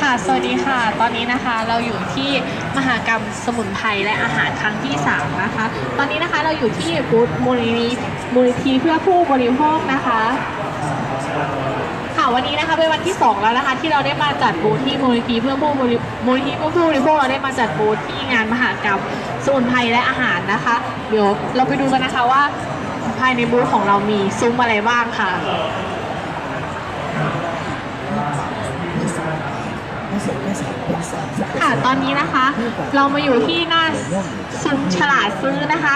ค่ะ สวัสดีค่ะ ตอนนี้นะคะเราอยู่ที่มหากรรมสมุนไพรและอาหารครั้งที่ 3 นะคะ ตอนนี้นะคะเราอยู่ที่บูธมูลนิธิมูลนิธิเพื่อผู้บริโภคนะคะ ค่ะวันนี้นะคะเป็นวันที่ 2 แล้วนะคะที่เราได้มาจัดบูธที่มูลนิธิเพื่อผู้บริมูลนิธิเพื่อผู้บริโภคเราได้มาจัดบูธที่งานมหากรรมสมุนไพรและอาหารนะคะ เดี๋ยวเราไปดูกันนะคะว่าภายในบูธของเรามีซุ้มอะไรบ้างค่ะ ค่ะตอนนี้นะคะ เรามาอยู่ที่หน้าซุ้มฉลาดซื้อนะคะ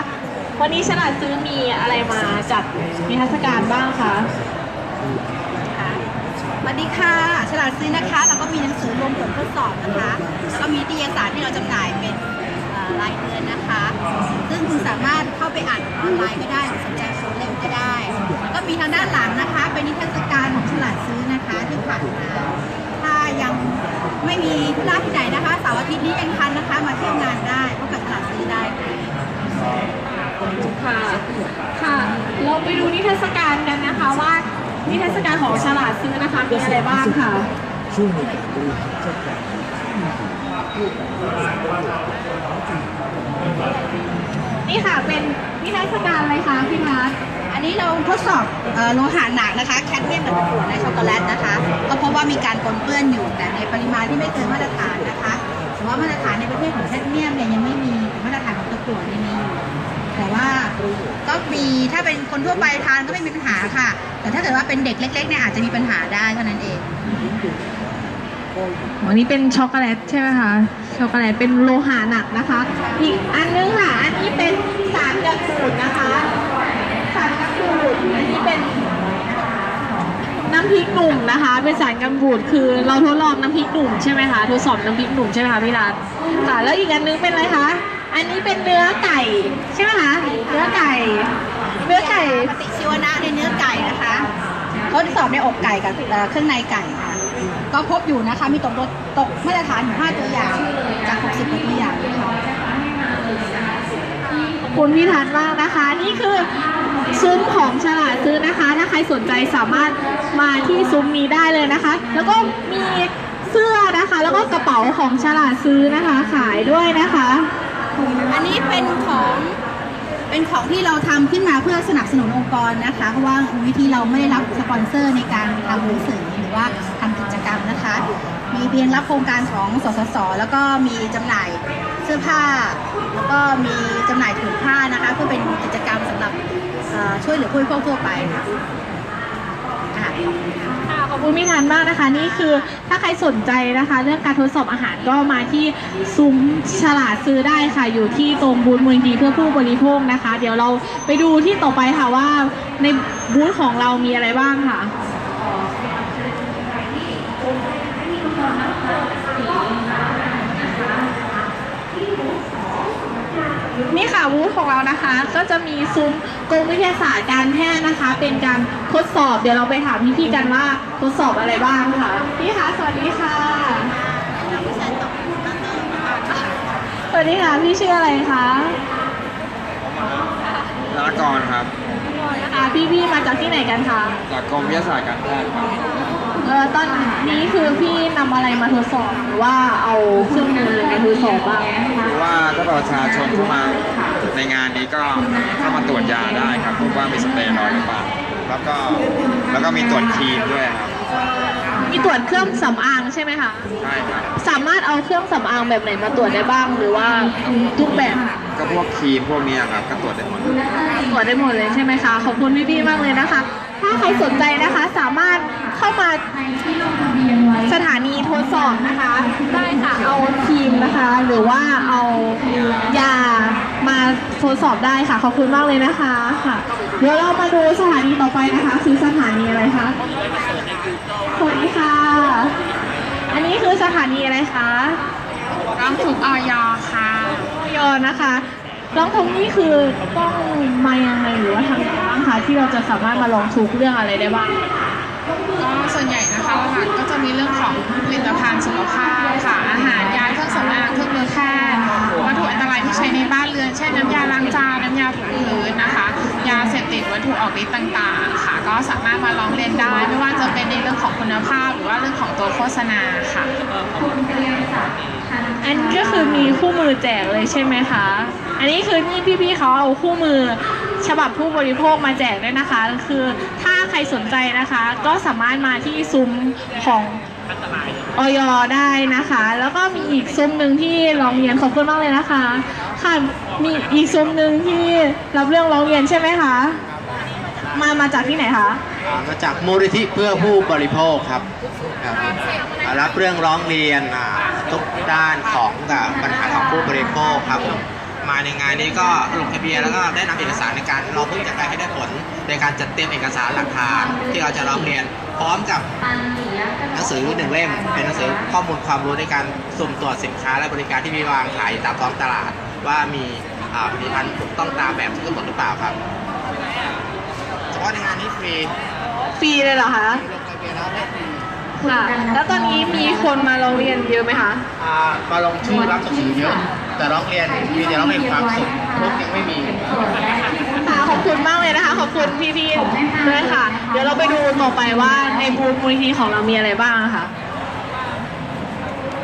วันนี้ฉลาดซื้อมีอะไรมาจัดนิทรรศการบ้างคะสวัสดีค่ะ ฉลาดซื้อนะคะแล้วก็มีหนังสือรวมผลทดสอบนะคะแล้วก็มีนิตยสารที่เราจำหน่ายเป็นเอ่อรายเดือนนะคะ ซึ่งคุณสามารถเข้าไปอ่านออนไลน์ก็ได้หรือสนใจซื้อเล่มก็ได้แล้วก็มีทางด้านหลังนะคะ เป็นนิทรรศการของฉลาดซื้อนะคะที่ผ่านมาถ้า ยังไม่มีธุระที่ไหนนะคะเสาร์อาทิตย์นี้ยังทันนะคะ มาเที่ยวงานได้พบกับฉลาดซื้อได้ค่ะค่ะค่ะ เราไปดูนิทรรศการกันนะคะว่านิทรรศการของฉลาดซื้อนะคะมีอะไรบ้างค่ะช่วงในการบริหารจัดการนี่ค่ะเป็นนิทรรศการอะไรคะพี่พัทอั นี้เราทดสอบโลหะหนักนะคะแคดเมียมกับตะกั่วในช็อกโกแลตนะคะ ก็พบว่ามีการปนเปื้อนอยู่แต่ในปริมาณที่ไม่เกินมาตรฐานนะคะแต่ว่ามาตรฐานในประเภทของแคดเมียมเนี่ยยังไม่มีแต่มาตรฐานของตะกั่วเนี่ยมีอยู่แต่ว่าก็มีถ้าเป็นคนทั่วไปทานก็ไม่มีปัญหาค่ะ แต่ถ้าเกิดว่าเป็นเด็กเล็กๆเนี่ยอาจจะมีปัญหาได้เท่านั้นเองอันนี้เป็นช็อกโกแลตใช่ไหมคะ ช็อกโกแลตเป็นโลหะหนักนะคะ อีกอันนึงค่ะ อันนี้เป็นสารกันบูดนะคะ อันนี้เป็นน้ำพริกหนุ่มนะคะเป็นสารกันบูดคือเราทดลองน้ำพริกหนุ่มใช่ไหมคะทดสอบน้ำพริกหนุ่มใช่ไหมคะพี่รัตค่ะแล้วอีกอันนึงเป็นอะไรคะอันนี้เป็นเนื้อไก่ใช่ไหมคะเนื้อไก่ เนื้อไก่ปฏิชีวนะในเนื้อไก่นะคะทดสอบในอกไก่กับเอ่อเครื่องในไก่ค่ะก็พบอยู่นะคะมีตกรถตกมาตรฐานอยู่5ตัวอย่างจาก60กว่าตัวอย่างนะคะขอบคุณพี่ทันมากนะคะ นี่คือ ซุ้มของฉลาดซื้อนะคะ ถ้าใครสนใจสามารถมาที่ซุ้มนี้ได้เลยนะคะ แล้วก็มีเสื้อนะคะ แล้วก็กระเป๋าของฉลาดซื้อนะคะ ขายด้วยนะคะ อันนี้เป็นของเป็นของที่เราทำขึ้นมาเพื่อสนับสนุนองค์กรนะคะเพราะว่าวิธีเราไม่ได้รับสปอนเซอร์ในการทำหนังสือหรือว่าทำกิจกรรมนะคะ มีเพียงรับโครงการของสสส แล้วก็มีจำหน่ายเสื้อผ้า แล้วก็มีจำหน่ายถุงผ้านะคะเพื่อเป็นกิจกรรมสำหรับ ช่วยเหลือผู้บริโภคทั่วไปค่ะค่ะขอบคุณพี่ทันมากนะคะ นี่คือถ้าใครสนใจนะคะ เรื่องการทดสอบอาหารก็มาที่ซุ้มฉลาดซื้อได้ค่ะ อยู่ที่ตรงบูธมูลนิธิเพื่อผู้บริโภคนะคะ เดี๋ยวเราไปดูที่ต่อไปค่ะว่าในบูธของเรามีอะไรบ้างค่ะ นี่ค่ะบูธของเรานะคะ ก็จะมีซุ้มกรมวิทยาศาสตร์การแพทย์นะคะ เป็นการทดสอบเดี๋ยวเราไปถามพี่ๆกันว่าทดสอบอะไรบ้างค่ะพี่คะสวัสดีค่ะสวัสดีค่ะพี่ชื่ออะไรคะธนากรครับนะคะพี่ๆมาจากที่ไหนกันคะจากกรมวิทยาศาสตร์การแพทย์ครับ เออตอนนี้คือพี่นำอะไรมาทดสอบหรือว่าเอาเครื่องมืออะไรมาทดสอบบ้างหรือว่าถ้าประชาชนเข้ามาในงานนี้ก็เข้ามาตรวจยาได้ครับพบว่ามีสเตียรอยด์หรือเปล่าแล้วก็แล้วก็มีตรวจครีมด้วยครับมีตรวจเครื่องสำอางใช่ไหมคะใช่ครับสามารถเอาเครื่องสำอางแบบไหนมาตรวจได้บ้างหรือว่าทุกแบบ ก็พวกครีมพวกเนี้ยครับก็ตรวจได้หมดตรวจได้หมดเลยใช่ไหมคะ ขอบคุณพี่ๆมากเลยนะคะ ถ้าใครสนใจนะคะสามารถเข้ามาสถานีทดสอบนะคะ ได้ค่ะเอาทีมนะคะ หรือว่าเอายามาทดสอบได้ค่ะ ขอบคุณมากเลยนะคะค่ะเดี๋ยวเรามาดูสถานีต่อไปนะคะ คือสถานีอะไรคะสวัสดีค่ะ อันนี้คือสถานีอะไรคะ ร้องถูกออยค่ะ ยอนะคะร้องทงนี่คือต้องมายังไงหรือว่าทำยังไงบ้างคะที่เราจะสามารถมาลองทุกเรื่องอะไรได้บ้าง ก็ส่วนใหญ่นะคะหลักๆก็จะมีเรื่องของผลิตภัณฑ์สุขภาพค่ะอาหารยาเครื่องสำอางเครื่องมือแพทย์วัตถุ ที่ใช้ในบ้านเรือน เช่นน้ำยาล้างจานน้ำยาถูพื้นนะคะ ยาเสพติดวัตถุออกฤทธิ์ต่างๆ ค่ะ ก็สามารถมาร้องเรียนได้ ไม่ว่าจะเป็นในเรื่องของคุณภาพ หรือว่าเรื่องของตัวโฆษณาค่ะ อันก็คือมีคู่มือแจกเลยใช่ไหมคะ อันนี้คือนี่พี่ๆเขาเอาคู่มือฉบับผู้บริโภคมาแจกด้วยนะคะ คือถ้าใครสนใจนะคะ ก็สามารถมาที่ซุ้มของ ออยได้นะคะ แล้วก็มีอีกซุ้มหนึ่งที่ร้องเรียนขอบคุณมากเลยนะคะ ค่ะมีอีกซุ้มหนึ่งที่รับเรื่องร้องเรียนใช่ไหมคะ มามาจากที่ไหนคะอ่ามาจากมูลนิธิเพื่อผู้บริโภคครับครับอ่ารับเรื่องร้องเรียนอ่าทุกด้านของอ่าปัญหาของผู้บริโภคครับมาในงานนี้ก็ลงทะเบียนแล้วก็ได้นำเอกสารในการรอผู้จัดการให้ได้ผล ในการจัดเตรียมเอกสารหลักฐานที่เราจะร้องเรียน พร้อมกับหนังสือหนึ่งเล่ม เป็นหนังสือข้อมูลความรู้ในการสุ่มตรวจสินค้าและบริการที่มีวางขายอยู่ตามท้องตลาด ว่ามีอ่าผลิตภัณฑ์ถูกต้องตามแบบที่กำหนดหรือเปล่าครับเฉพาะในงานนี้ฟรีฟรีเลยเหรอคะลงทะเบียนแล้วได้ฟรีค่ะ แล้วตอนนี้มีคนมาร้องเรียนเยอะไหมคะอ่ามาลงชื่อรับหนังสือเยอะ แต่ร้องเรียนมีแต่ร้องเรียนความสุขลูกยังไม่มีค่ะขอบคุณมากเลยนะคะ ขอบคุณพี่ๆด้วยค่ะ เดี๋ยวเราไปว่าในบูธมูลนิธิของเรามีอะไรบ้างนะคะ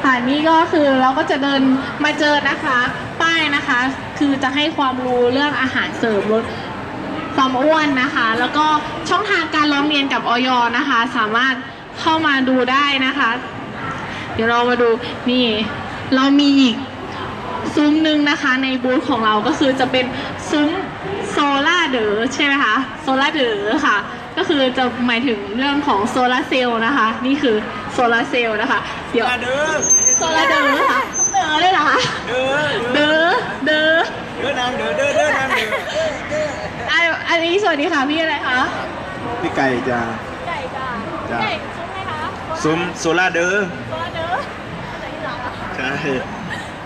ค่ะนี่ก็คือเราก็จะเดินมาเจอนะคะ ป้ายนะคะ คือจะให้ความรู้เรื่องอาหารเสริมลดความอ้วนนะคะ แล้วก็ช่องทางการร้องเรียนกับออยนะคะ สามารถเข้ามาดูได้นะคะ เดี๋ยวเรามาดูนี่เรามีอีกซุ้มหนึ่งนะคะ ในบูธของเราก็คือจะเป็นซุ้มโซล่าเดอใช่ไหมคะโซล่าเดอค่ะ ก็คือจะหมายถึงเรื่องของโซลาร์เซลล์นะคะ นี่คือโซลาร์เซลล์นะคะ เดี๋ยวโซลาร์เดอค่ะเดอเลยเหรอคะเดอเดอเด้อนางเด้อเด้อเด้อนางเด้ออันอันนี้สวัสดีค่ะพี่อะไรคะพี่ไก่จ้าไก่จ้าจ้าไก่ซุ้มไหมคะซุ้มโซล่าเด้อโซลาร์เดออะไรที่หลังอะใช่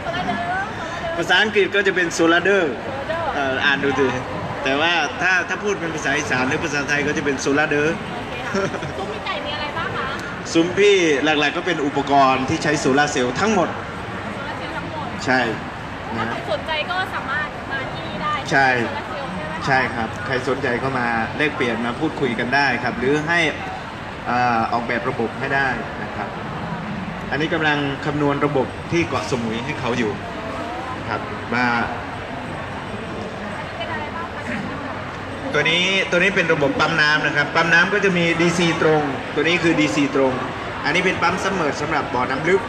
โซลาร์เดอโซลาร์เดอภาษาอังกฤษก็จะเป็นโซลาเดอร์เอ่ออ่านดูสิ แต่ว่าถ้าถ้าพูดเป็นภาษาอีสานหรือภาษาไทยก็จะเป็นโซลาเดอร์ซุ้มพี่ไก่มีอะไรบ้างคะซุ้มพี่หลักๆก็เป็นอุปกรณ์ที่ใช้โซลาร์เซลล์ทั้งหมด โซลาร์เซลล์ทั้งหมดใช่ถ้านะสนใจก็สามารถมาที่นี่ได้ใช่ โซลาร์เซลล์ใช่ไหมคะใช่ครับ ใครสนใจก็มาแลกเปลี่ยนมาพูดคุยกันได้ครับ หรือให้อ่าออกแบบระบบให้ได้นะครับ อันนี้กำลังคำนวณระบบที่เกาะสมุยให้เขาอยู่ครับมา ตัวนี้ตัวนี้เป็นระบบปั๊มน้ำนะครับปั๊มน้ำก็จะมี DC ตรง ตัวนี้คือ DC ตรง อันนี้เป็นปั๊มซัมอสำหรับบ่อน้ำลึก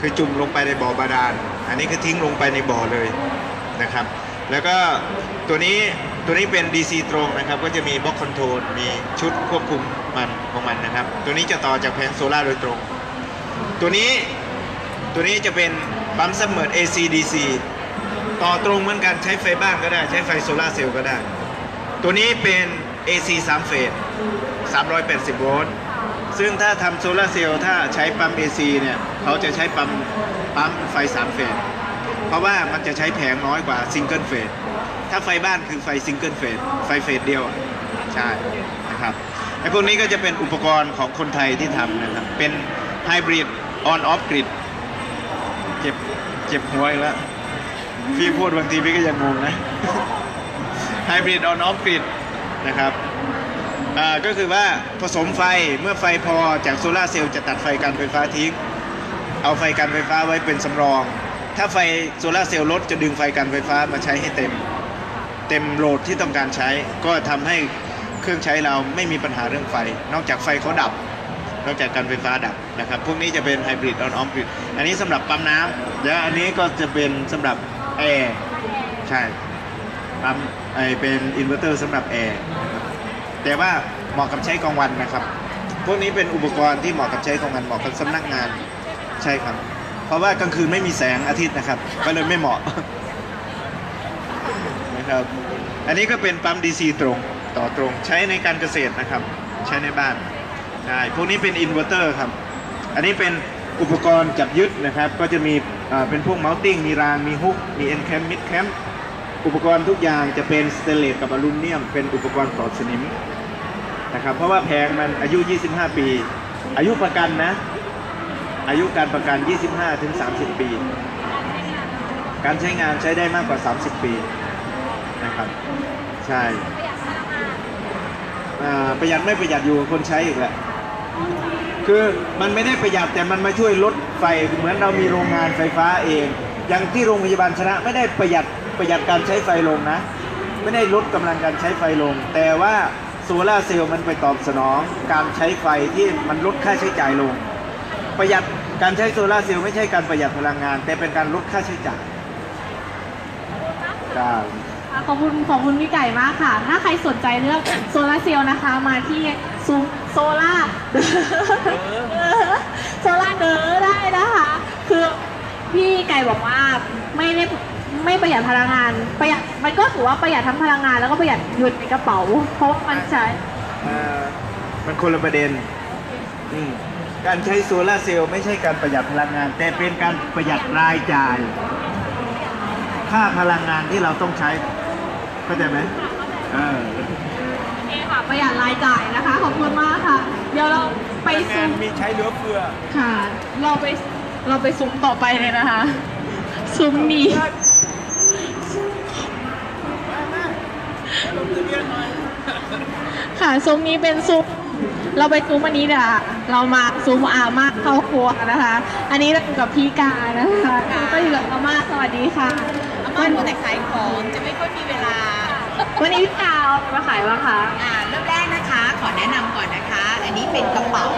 คือจุ่มลงไปในบ่อบาดาลอันนี้คือทิ้งลงไปในบ่อเลยนะครับ แล้วก็ตัวนี้ตัวนี้เป็น DC ตรงนะครับ ก็จะมีบล็อกคอนโทรลมีชุดควบคุมมันของมันนะครับ ตัวนี้จะต่อจากแผงโซล่าร์โดยตรง ตัวนี้ตัวนี้จะเป็นปั๊มซัมเอ AC DC ต่อตรงเหมือนกันใช้ไฟบ้านก็ได้ ใช้ไฟโซลาร์เซลล์ก็ได้ ตัวนี้เป็น AC 3 เฟส 380 โวลต์ ซึ่งถ้าทำโซลาเซลล์ถ้าใช้ปั๊ม AC เนี่ย เขาจะใช้ปั๊มปั๊มไฟ 3 เฟส เพราะว่ามันจะใช้แผงน้อยกว่าซิงเกิลเฟส ถ้าไฟบ้านคือไฟซิงเกิลเฟส ไฟเฟสเดียว ใช่นะครับไอ้พวกนี้ก็จะเป็นอุปกรณ์ของคนไทยที่ทำนะครับ เป็นไฮบริดออนออฟกริดเจ็บเจ็บหัวอีกแล้ว พี่พูดบางทีพี่ก็ยังงงนะ ไฮบริดออนออฟกริดนะครับก็คือว่าผสมไฟเมื่อไฟพอจากโซลาเซลล์จะตัดไฟการไฟฟ้าทิ้ง เอาไฟการไฟฟ้าไว้เป็นสำรอง ถ้าไฟโซลาเซลล์ลดจะดึงไฟการไฟฟ้ามาใช้ให้เต็ม เต็มโหลดที่ต้องการใช้ ก็ทำให้เครื่องใช้เราไม่มีปัญหาเรื่องไฟ นอกจากไฟเขาดับ นอกจากการไฟฟ้าดับนะครับ พวกนี้จะเป็นไฮบริดออนออฟกริดอันนี้สำหรับปั๊มน้ำแล้วอันนี้ก็จะเป็นสำหรับแอร์ใช่ ปั๊มไอเป็นอินเวอร์เตอร์สำหรับแอร์แต่ว่าเหมาะกับใช้กลางวันนะครับ พวกนี้เป็นอุปกรณ์ที่เหมาะกับใช้กลางวันเหมาะกับสำนักงานใช่ครับ เพราะว่ากลางคืนไม่มีแสงอาทิตย์นะครับ ก็เลยไม่เหมาะนะครับ อันนี้ก็เป็นปั๊ม DC ตรงต่อตรงใช้ในการเกษตรนะครับ ใช้ในบ้านใช่พวกนี้เป็นอินเวอร์เตอร์ครับ อันนี้เป็นอุปกรณ์จับยึดนะครับ ก็จะมีเป็นพวกเมาส์ติ้งมีรางมีฮุกมีเอ็นแคมมิดแคม อุปกรณ์ทุกอย่างจะเป็นสเตนเลสกับอลูมิเนียม เป็นอุปกรณ์ปลอดสนิมนะครับเพราะว่าแพงมันอายุ 25 ปี อายุประกันนะ อายุการประกัน 25 ถึง 30 ปี การใช้งานใช้ได้มากกว่า 30 ปีนะครับ ใช่ประหยัดไม่ประหยัดอยู่กับคนใช้อีกแหละคือมันไม่ได้ประหยัดแต่มันมาช่วยลดไฟเหมือนเรามีโรงงานไฟฟ้าเอง อย่างที่โรงพยาบาลชนะไม่ได้ประหยัด ประหยัดการใช้ไฟลงนะ ไม่ได้ลดกำลังการใช้ไฟลง แต่ว่าโซลาเซลล์มันไปตอบสนองการใช้ไฟที่มันลดค่าใช้จ่ายลง ประหยัดการใช้โซลาเซลล์ไม่ใช่การประหยัดพลังงาน แต่เป็นการลดค่าใช้จ่ายครับขอบคุณขอบคุณพี่ไก่มากค่ะ ถ้าใครสนใจเรื่องโซลาเซลล์นะคะ มาที่ซูมโซลาโซลาเดอได้นะคะ คือพี่ไก่บอกว่าไม่ได้ ไม่ประหยัดพลังงาน ประหยัดมันก็ถือว่าประหยัดทั้งพลังงานแล้วก็ประหยัดเงินในกระเป๋า เพราะว่ามันใช้ เอ่อมันคนละประเด็นอืมการใช้โซลาร์เซลล์ไม่ใช่การประหยัดพลังงาน แต่เป็นการประหยัดรายจ่าย ค่าพลังงานที่เราต้องใช้เข้าใจไหมเออโอเคค่ะ ประหยัดรายจ่ายนะคะ ขอบคุณมากค่ะ เดี๋ยวเราไปซูมมีใช้เหลือเฟือ ค่ะ เราไปเราไปซูมต่อไปเลยนะคะ ซูมนี้ ค่ะซุ้มนี้เป็นซุ้มเราไปซุ้มอันนี้เดี๋ยวเรามาซุ้มอาม่าเข้าครัวนะคะ อันนี้เราอยู่กับพี่กานะคะก็อยู่กับอาม่าสวัสดีค่ะอาม่ามัวแต่ขายของจะไม่ค่อยมีเวลา วันนี้พี่กาเอามาขายบ้างคะอ่าเริ่มแรกนะคะ ขอแนะนำก่อนนะคะ อันนี้เป็นกระเป๋า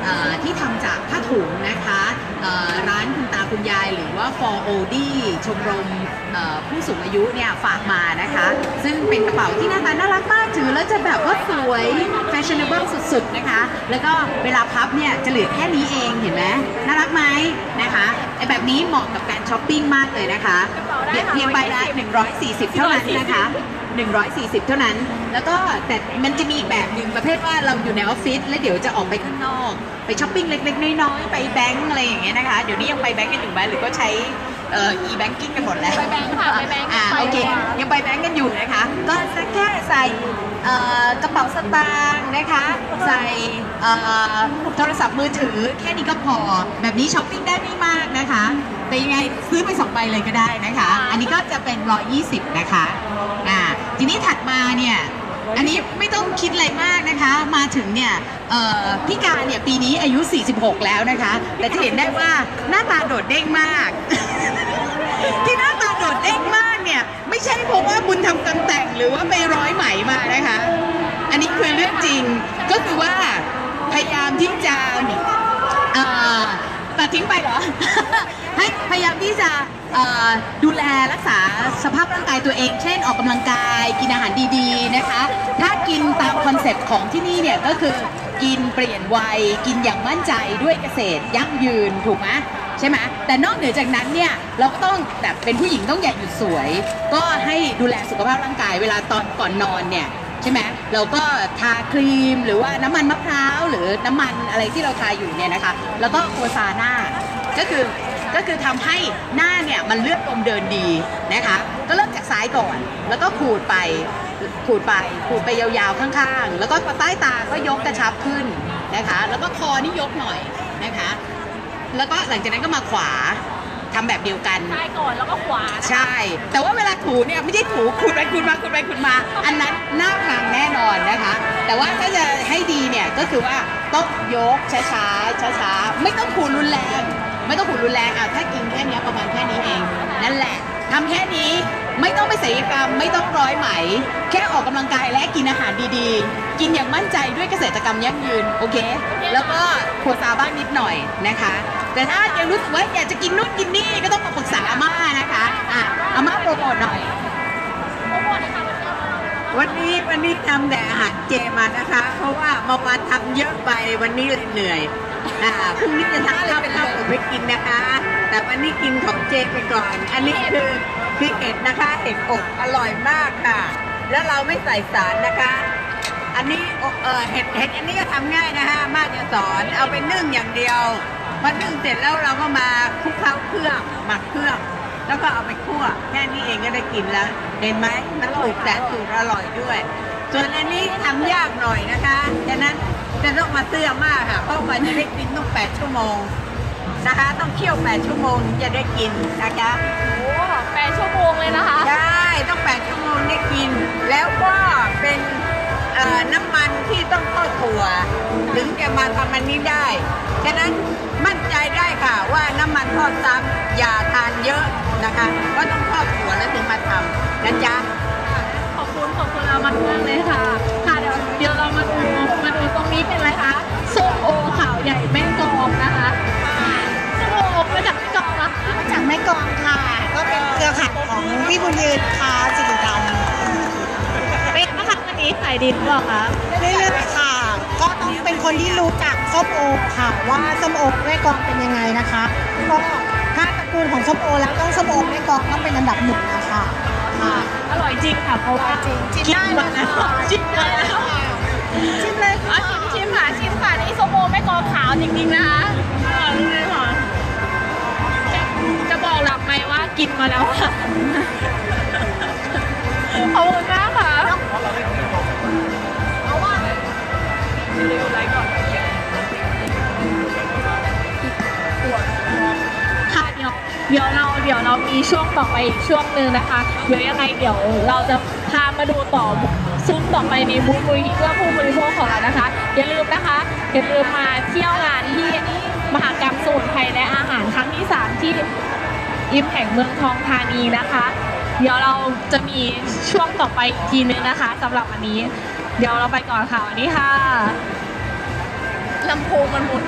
เอ่อที่ทำจากผ้าถุงนะคะเอ่อร้านคุณตาคุณยายหรือว่า for old ชมรมเอ่อผู้สูงอายุเนี่ยฝากมานะคะ ซึ่งเป็นกระเป๋าที่หน้าตาน่ารักมากถือแล้วจะแบบว่าสวย fashionable สุดๆนะคะ แล้วก็เวลาพับเนี่ยจะเหลือแค่นี้เองเห็นไหมน่ารักไหมนะคะไอแบบนี้เหมาะกับการช้อปปิ้งมากเลยนะคะเพียงใบละ140 เท่านั้นนะคะ140 เท่านั้น แล้วก็แต่มันจะมีอีกแบบหนึ่งประเภทว่าเราอยู่ในออฟฟิศแล้วเดี๋ยวจะออกไปข้างนอก ไปช้อปปิ้งเล็กๆ น้อยๆ ไปแบงก์อะไรอย่างเงี้ยนะคะ เดี๋ยวนี้ยังไปแบงก์กันอยู่ไหมหรือก็ใช้เอ่อ e-banking กันหมดแล้ว ไปแบงก์ค่ะไปแบงก์อ่าไปโอเคค่ะยังไปแบงก์กันอยู่นะคะ ก็แค่ใส่เอ่อกระเป๋าสตางค์นะคะ ใส่เอ่อโทรศัพท์มือถือแค่นี้ก็พอ แบบนี้ช้อปปิ้งได้ไม่มากนะคะ แต่ยังไงซื้อไปสองใบเลยก็ได้นะคะ อันนี้ก็จะเป็น 120 นะคะ อ่า ทีนี้ถัดมาเนี่ย อันนี้ไม่ต้องคิดอะไรมากนะคะ มาถึงเนี่ยพี่การเนี่ยปีนี้อายุ 46 แล้วนะคะ แต่จะเห็นได้ว่าหน้าตาโดดเด้งมาก ที่หน้าตาโดดเด้งมากเนี่ยไม่ใช่เพราะว่าบุญทำกรรมแต่งหรือว่าไปร้อยไหมมานะคะ อันนี้คือเรื่องจริงก็คือว่าพยายามที่จะ ตัดทิ้งไปเหรอ ให้พยายามที่จะเอ่อดูแลรักษาสภาพร่างกายตัวเอง เช่นออกกำลังกาย กินอาหารดีๆนะคะ ถ้ากินตามคอนเซปต์ของที่นี่เนี่ยก็คือกินเปลี่ยนวัย กินอย่างมั่นใจด้วยเกษตรยั่งยืนถูกไหมใช่ไหมแต่นอกเหนือจากนั้นเนี่ยเราก็ต้องแบบเป็นผู้หญิงต้องอย่าหยุดสวย ก็ให้ดูแลสุขภาพร่างกายเวลาตอนก่อนนอนเนี่ย ใช่ไหมเราก็ทาครีมหรือว่าน้ำมันมะพร้าวหรือน้ำมันอะไรที่เราทาอยู่เนี่ยนะคะ แล้วก็โคซาหน้าก็คือก็คือทำให้หน้าเนี่ยมันเลือดลมเดินดีนะคะ ก็เริ่มจากซ้ายก่อน แล้วก็ขูดไปขูดไปขูดไปยาวๆข้างๆ แล้วก็ใต้ตาก็ยกกระชับขึ้นนะคะ แล้วก็คอนี่ยกหน่อยนะคะ แล้วก็หลังจากนั้นก็มาขวา ทำแบบเดียวกันซ้ายก่อนแล้วก็ขวาใช่ แต่ว่าเวลาถูเนี่ยไม่ใช่ถูขูดไปขูดมาขูดไปขูดมา อันนั้นหน้าพังแน่นอนนะคะ แต่ว่าถ้าจะให้ดีเนี่ยก็คือว่าต้องยกช้าช้าช้าช้าๆไม่ต้องขูดรุนแรง ไม่ต้องขูดรุนแรงอะถ้ากินแค่เนี้ยประมาณแค่นี้เอง นั่นแหละทำแค่นี้ ไม่ต้องไปศัลยกรรมไม่ต้องร้อยไหม แค่ออกกำลังกายและกินอาหารดีๆ กินอย่างมั่นใจด้วยเกษตรกรรมยั่งยืนโอเค แล้วก็โคซาบ้างนิดหน่อยนะคะ แต่ถ้ายังรู้สึกว่าอยากจะกินนู่นกินนี่ก็ต้องมาปรึกษาอาม่านะคะอะอาม่าโปรโมทหน่อย วันนี้วันนี้ทำแต่อาหารเจมานะคะ เพราะว่าเมื่อวานทำเยอะไปวันนี้เลยเหนื่อยอ่าพรุ่งนี้จะทำข้าวข้าวผมไปกินนะคะ แต่วันนี้กินของเจไปก่อน อันนี้คือ คือเห็ดนะคะเห็ดอบอร่อยมากค่ะ แล้วเราไม่ใส่สารนะคะ อันนี้เออเห็ดเห็ดอันนี้ก็ทำง่ายนะคะมาจะสอนเอาไปนึ่งอย่างเดียวพอนึ่งเสร็จแล้วเราก็มาคลุกเคล้าเครื่องหมักเครื่อง แล้วก็เอาไปคั่วแค่นี้เองก็ได้กินแล้ว เห็นไหมมันถูกแต่สูตรอร่อยด้วย ส่วนอันนี้ทำยากหน่อยนะคะฉะนั้นจะต้องมาเตื้อมากค่ะเพราะมันจะได้กินต้อง8ชั่วโมงนะคะ ต้องเคี่ยว 8 ชั่วโมงถึงจะได้กินนะคะ โอ้แปดชั่วโมงเลยนะคะ ใช่ต้อง 8 ชั่วโมงได้กิน แล้วก็เป็นเอ่อ่อน้ำมันที่ต้องทอดถั่ว ถึงจะมาทำอันนี้ได้ ฉะนั้นมั่นใจได้ค่ะว่าน้ำมันทอดซ้ำอย่าทานเยอะนะคะเพราะต้องทอดถั่วแล้วถึงมาทำนะจ๊ะ ขอบคุณขอบคุณเรามากมากๆเลยค่ะ ค่ะเดี๋ยวเดี๋ยวเรามาดูมาดูตรงนี้เป็นอะไรคะส้มโอขาวใหญ่แม่กลองนะคะส้มโอมาจากแม่กลองเหรอคะ จากแม่กลองค่ะ ก็เป็นเครือข่ายของพี่บุญยืนค้าสิริดเป็นนะคะวันนี้ขายดีหรือเปล่าคะำเรื่อยๆค่ะ ก็ต้องเป็นคนที่รู้จักส้มโอค่ะว่าส้มโอแม่กลองเป็นยังไงนะคะก็ถ้าตระกูลของส้มโอแล้วต้องส้มโอแม่กลองต้องเป็นอันดับหนึ่งนะคะค่ะอร่อยจริงค่ะเพราะว่าจริงชิมกินได้มาเลแล้ยวค่ะชิมมาแล้วชิมเลยอะชิมชิมค่ะชิมค่ะนี่ส้มโอแม่กลองขาวจริงๆนะคะ หลับไหมว่ากินมาแล้วค่ะขอบคุณมากค่ะเอาว่าเร็วไลฟ์ก่อนค่ะเดี๋ยวเดี๋ยวเราเดี๋ยวเรามีช่วงต่อไปอีกช่วงหนึ่งนะคะเดี๋ยวยังไงเดี๋ยวเราจะพามาดูต่อซุ้มต่อไปในบูธบริเพื่อผู้บริโภคของเรานะคะ อย่าลืมนะคะอย่าลืมมาเที่ยวงานที่มหากรรมสมุนไพรและอาหารครั้งที่ 3 ที่ อิมแห่งเมืองทองธานีนะคะ เดี๋ยวเราจะมีช่วงต่อไปอีกทีนึงนะคะสำหรับวันนี้ เดี๋ยวเราไปก่อนค่ะวันนี้ค่ะลำโพงมันหมด